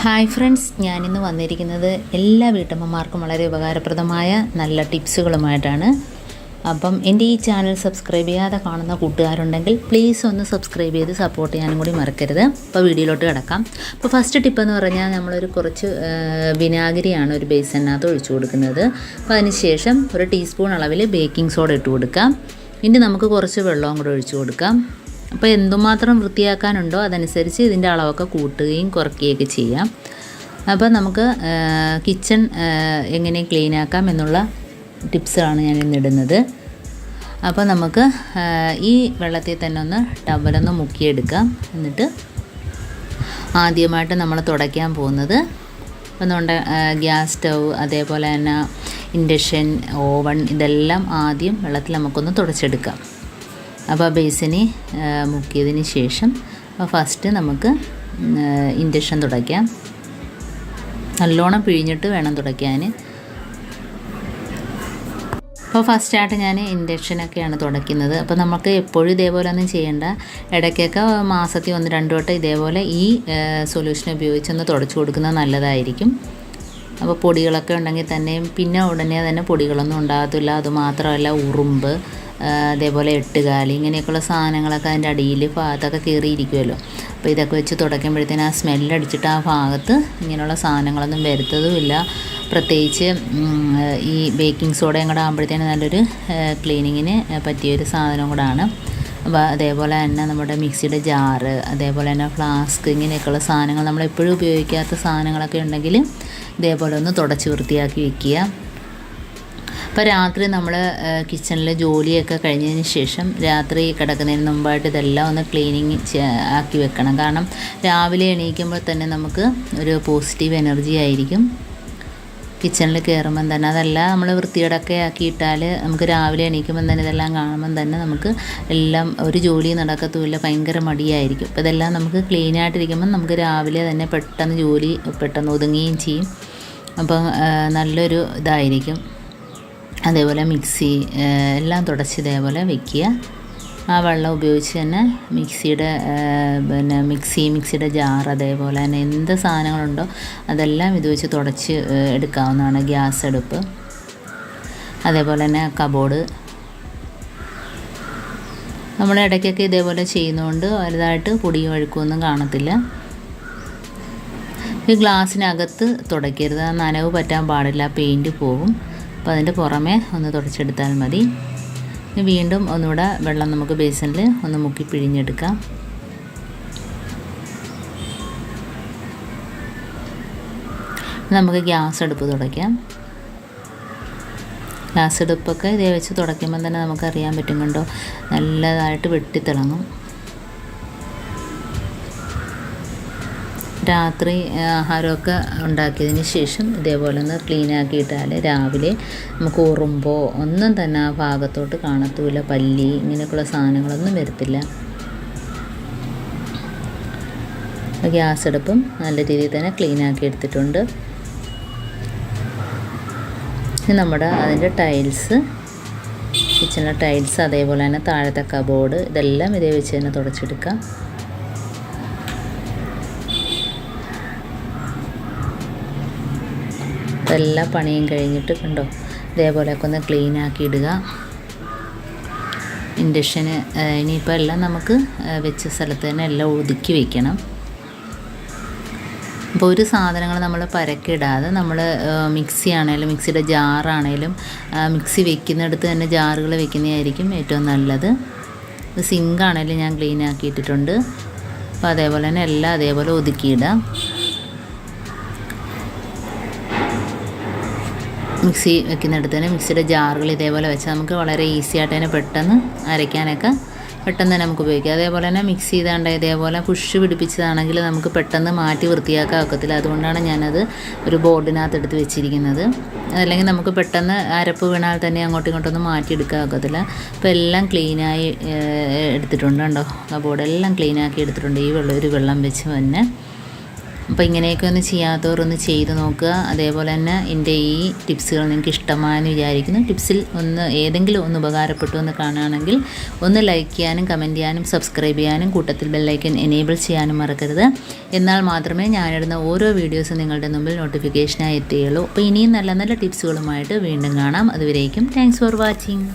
Hi friends ഞാനിന്ന് വന്നിരിക്കുന്നത് എല്ലാ വീട്ടമ്മമാർക്കും വളരെ ഉപകാരപ്രദമായ നല്ല ടിപ്സുകളുമായിട്ടാണ്. അപ്പം എന്റെ ഈ ചാനൽ സബ്സ്ക്രൈബ് ചെയ്യാതെ കാണുന്ന കൂട്ടുകാരുണ്ടെങ്കിൽ പ്ലീസ് ഒന്ന് സബ്സ്ക്രൈബ് ചെയ്ത് സപ്പോർട്ട് ചെയ്യാനും കൂടി മറക്കരുത്. അപ്പോൾ വീഡിയോയിലോട്ട് കിടക്കാം. അപ്പോൾ ഫസ്റ്റ് ടിപ്പ് എന്ന് പറഞ്ഞാൽ നമ്മളൊരു കുറച്ച് വിനാഗിരിയാണ് ഒരു ബേസനകത്ത് ഒഴിച്ചു കൊടുക്കുന്നത്. അപ്പോൾ അതിനുശേഷം ഒരു ടീസ്പൂൺ അളവിൽ ബേക്കിംഗ് സോഡ ഇട്ട് കൊടുക്കാം. ഇനി നമുക്ക് കുറച്ച് വെള്ളവും കൂടെ ഒഴിച്ചു കൊടുക്കാം. അപ്പോൾ എന്തുമാത്രം വൃത്തിയാക്കാനുണ്ടോ അതനുസരിച്ച് ഇതിന്റെ അളവൊക്കെ കൂട്ടുകയും കുറയ്ക്കുകയൊക്കെ ചെയ്യാം. അപ്പോൾ നമുക്ക് കിച്ചൺ എങ്ങനെ ക്ലീൻ ആക്കാം എന്നുള്ള ടിപ്സാണ് ഞാൻ ഇന്നിടുന്നത് അപ്പോൾ നമുക്ക് ഈ വെള്ളത്തിൽ തന്നെ ഒന്ന് ടവലൊന്ന് മുക്കിയെടുക്കാം. എന്നിട്ട് ആദ്യമായിട്ട് നമ്മൾ തുടയ്ക്കാൻ പോകുന്നത് നമ്മുടെ ഗ്യാസ് സ്റ്റൗ അതേപോലെ തന്നെ ഇൻഡക്ഷൻ ഓവൺ ഇതെല്ലാം ആദ്യം വെള്ളത്തിൽ നമുക്കൊന്ന് തുടച്ചെടുക്കാം. അപ്പോൾ ബേസിന് മുക്കിയതിന് ശേഷം ഫസ്റ്റ് നമുക്ക് ഇൻഡക്ഷൻ തുടയ്ക്കാം. നല്ലോണം പിഴിഞ്ഞിട്ട് വേണം തുടയ്ക്കാൻ അപ്പോൾ ഫസ്റ്റായിട്ട് ഞാൻ ഇൻഡക്ഷനൊക്കെയാണ് തുടയ്ക്കുന്നത്. അപ്പോൾ നമുക്ക് എപ്പോഴും ഇതേപോലെ ഒന്നും ചെയ്യേണ്ട. ഇടയ്ക്കൊക്കെ മാസത്തിൽ ഒന്ന് രണ്ട് വട്ടം ഇതേപോലെ ഈ സൊല്യൂഷൻ ഉപയോഗിച്ചൊന്ന് തുടച്ചു കൊടുക്കുന്നത് നല്ലതായിരിക്കും. അപ്പോൾ പൊടികളൊക്കെ ഉണ്ടെങ്കിൽ തന്നെയും പിന്നെ ഉടനെ തന്നെ പൊടികളൊന്നും ഉണ്ടാകത്തില്ല. അതുമാത്രമല്ല ഉറുമ്പ് അതേപോലെ എട്ടുകാലി ഇങ്ങനെയൊക്കെയുള്ള സാധനങ്ങളൊക്കെ അതിന്റെ അടിയിൽ ഭാഗത്തൊക്കെ കയറിയിരിക്കുമല്ലോ. അപ്പോൾ ഇതൊക്കെ വെച്ച് തുടയ്ക്കുമ്പോഴത്തേന് ആ സ്മെല്ലടിച്ചിട്ട് ആ ഭാഗത്ത് ഇങ്ങനെയുള്ള സാധനങ്ങളൊന്നും വരുത്തതുമില്ല. പ്രത്യേകിച്ച് ഈ ബേക്കിംഗ് സോഡയും കൂടെ ആകുമ്പോഴത്തേന് നല്ലൊരു ക്ലീനിങ്ങിന് പറ്റിയൊരു സാധനം കൂടാണ്. അപ്പോൾ അതേപോലെ തന്നെ നമ്മുടെ മിക്സിയുടെ ജാറ് അതേപോലെ തന്നെ ഫ്ലാസ്ക് ഇങ്ങനെയൊക്കെയുള്ള സാധനങ്ങൾ നമ്മൾ എപ്പോഴും ഉപയോഗിക്കാത്ത സാധനങ്ങളൊക്കെ ഉണ്ടെങ്കിൽ ഇതേപോലെ ഒന്ന് തുടച്ച് വൃത്തിയാക്കി വെക്കുക. അപ്പോൾ രാത്രി നമ്മൾ കിച്ചണിൽ ജോലിയൊക്കെ കഴിഞ്ഞതിന് ശേഷം രാത്രി കിടക്കുന്നതിന് മുമ്പായിട്ട് ഇതെല്ലാം ഒന്ന് ക്ലീനിങ് ആക്കി വെക്കണം. കാരണം രാവിലെ എണീക്കുമ്പോൾ തന്നെ നമുക്ക് ഒരു പോസിറ്റീവ് എനർജി ആയിരിക്കും. കിച്ചണിൽ കയറുമ്പം തന്നെ. അതല്ല നമ്മൾ വൃത്തിയോടൊക്കെ ആക്കിയിട്ടാൽ നമുക്ക് രാവിലെ എണീക്കുമ്പം തന്നെ ഇതെല്ലാം കാണുമ്പം തന്നെ നമുക്ക് എല്ലാം ഒരു ജോലി നടക്കത്തുമില്ല. ഭയങ്കര മടിയായിരിക്കും. അപ്പോൾ ഇതെല്ലാം നമുക്ക് ക്ലീൻ ആയിട്ടിരിക്കുമ്പം നമുക്ക് രാവിലെ തന്നെ പെട്ടെന്ന് ജോലി പെട്ടെന്ന് ഒതുങ്ങുകയും ചെയ്യും. അപ്പം നല്ലൊരു ഇതായിരിക്കും. അതേപോലെ മിക്സി എല്ലാം തുടച്ച് ഇതേപോലെ വെക്കുക. ആ വെള്ളം ഉപയോഗിച്ച് തന്നെ മിക്സിയുടെ പിന്നെ മിക്സി മിക്സിയുടെ ജാർ അതേപോലെ തന്നെ എന്ത് സാധനങ്ങളുണ്ടോ അതെല്ലാം ഇത് വെച്ച് തുടച്ച് എടുക്കാവുന്നതാണ് ഗ്യാസ് അടുപ്പ്. അതേപോലെ തന്നെ കബോർഡ്. നമ്മൾ ഇടയ്ക്കൊക്കെ ഇതേപോലെ ചെയ്യുന്നതുകൊണ്ട് വലുതായിട്ട് പൊടിയും ഒഴുക്കൊന്നും കാണത്തില്ല. ഈ ഗ്ലാസ്സിനകത്ത് തുടയ്ക്കരുത്. നനവ് പറ്റാൻ പാടില്ല പെയിന്റ് പോകും അപ്പോൾ അതിന്റെ പുറമെ ഒന്ന് തുടച്ചെടുത്താൽ മതി. ഇനി വീണ്ടും ഒന്നുകൂടെ വെള്ളം നമുക്ക് ബേസിനിൽ ഒന്ന് മുക്കി പിഴിഞ്ഞെടുക്കാം. നമുക്ക് ഗ്യാസ് അടുപ്പ് തുടയ്ക്കാം. ഗ്യാസ് അടുപ്പൊക്കെ ഇതേ വെച്ച് തുടയ്ക്കുമ്പോൾ തന്നെ നമുക്കറിയാൻ പറ്റും കണ്ടോ? നല്ലതായിട്ട് വെട്ടിത്തിളങ്ങും. രാത്രി ആഹാരമൊക്കെ ഉണ്ടാക്കിയതിന് ശേഷം ഇതേപോലെ ഒന്ന് ക്ലീൻ ആക്കിയിട്ടാൽ രാവിലെ നമുക്ക് ഉറുമ്പോ ഒന്നും തന്നെ ആ ഭാഗത്തോട്ട് കാണത്തൂല പല്ലി ഇങ്ങനെയൊക്കെയുള്ള സാധനങ്ങളൊന്നും വരത്തില്ല. ഗ്യാസ് അടുപ്പും നല്ല രീതിയിൽ തന്നെ ക്ലീൻ ആക്കി എടുത്തിട്ടുണ്ട്. നമ്മുടെ അതിന്റെ ടൈൽസ് കിച്ചണിലെ ടൈൽസ് അതേപോലെ തന്നെ താഴത്തെ കബോർഡ് ഇതെല്ലാം ഇതേ വെച്ച് തന്നെ തുടച്ചെടുക്കാം. എല്ലാ പണിയും കഴിഞ്ഞിട്ട് കണ്ടോ? ഇതേപോലെയൊക്കെ ഒന്ന് ക്ലീൻ ആക്കി ഇടുക. ഇൻഡക്ഷന് ഇനിയിപ്പോൾ എല്ലാം നമുക്ക് വെച്ച സ്ഥലത്ത് തന്നെ എല്ലാം ഒതുക്കി വെക്കണം. അപ്പോൾ ഒരു സാധനങ്ങൾ നമ്മൾ പരക്കിടാതെ നമ്മൾ മിക്സി ആണെങ്കിലും മിക്സിയുടെ ജാറാണേലും മിക്സി വെക്കുന്നിടത്ത് തന്നെ ജാറുകൾ വെക്കുന്നതായിരിക്കും ഏറ്റവും നല്ലത്. സിങ്ക് ആണെങ്കിലും ഞാൻ ക്ലീൻ ആക്കിയിട്ടിട്ടുണ്ട്. അപ്പോൾ അതേപോലെ തന്നെ എല്ലാം അതേപോലെ ഒതുക്കിയിടാം മിക്സി വെക്കുന്നിടത്ത് തന്നെ മിക്സിയുടെ ജാറുകൾ ഇതേപോലെ വെച്ചാൽ നമുക്ക് വളരെ ഈസി ആയിട്ട് തന്നെ പെട്ടെന്ന് അരയ്ക്കാനൊക്കെ പെട്ടെന്ന് തന്നെ നമുക്ക് ഉപയോഗിക്കാം. അതേപോലെ തന്നെ മിക്സ് ചെയ്താണ്ട് ഇതേപോലെ പുഷ് പിടിപ്പിച്ചതാണെങ്കിൽ നമുക്ക് പെട്ടെന്ന് മാറ്റി വൃത്തിയാക്കാൻ ഒക്കത്തില്ല. അതുകൊണ്ടാണ് ഞാനത് ഒരു ബോർഡിനകത്ത് എടുത്ത് വെച്ചിരിക്കുന്നത്. അതല്ലെങ്കിൽ നമുക്ക് പെട്ടെന്ന് അരപ്പ് വീണാൽ തന്നെ അങ്ങോട്ടും ഇങ്ങോട്ടൊന്നും മാറ്റിയെടുക്കാൻ ഒക്കത്തില്ല. അപ്പോൾ എല്ലാം ക്ലീനായി എടുത്തിട്ടുണ്ട് കേട്ടോ ആ ബോർഡെല്ലാം ക്ലീനാക്കി എടുത്തിട്ടുണ്ട്. ഈ വെള്ളം ഒരു വെള്ളം വെച്ച് തന്നെ. അപ്പോൾ ഇങ്ങനെയൊക്കെ ഒന്ന് ചെയ്യാത്തവർ ഒന്ന് ചെയ്ത് നോക്കുക. അതേപോലെ തന്നെ എന്റെ ഈ ടിപ്സുകൾ നിങ്ങൾക്ക് ഇഷ്ടമായെന്ന് വിചാരിക്കുന്നു. ടിപ്സിൽ ഒന്ന് ഏതെങ്കിലും ഒന്ന് ഉപകാരപ്പെട്ടു എന്ന് കാണുകയാണെങ്കിൽ ഒന്ന് ലൈക്ക് ചെയ്യാനും കമന്റ് ചെയ്യാനും സബ്സ്ക്രൈബ് ചെയ്യാനും കൂട്ടത്തിൽ ബെല്ലൈക്കൻ എനേബിൾ ചെയ്യാനും മറക്കരുത്. എന്നാൽ മാത്രമേ ഞാനിടുന്ന ഓരോ വീഡിയോസും നിങ്ങളുടെ മുമ്പിൽ നോട്ടിഫിക്കേഷനായി എത്തുകയുള്ളൂ അപ്പോൾ ഇനിയും നല്ല നല്ല ടിപ്സുകളുമായിട്ട് വീണ്ടും കാണാം. അതുവരേക്കും താങ്ക്സ് ഫോർ വാച്ചിങ്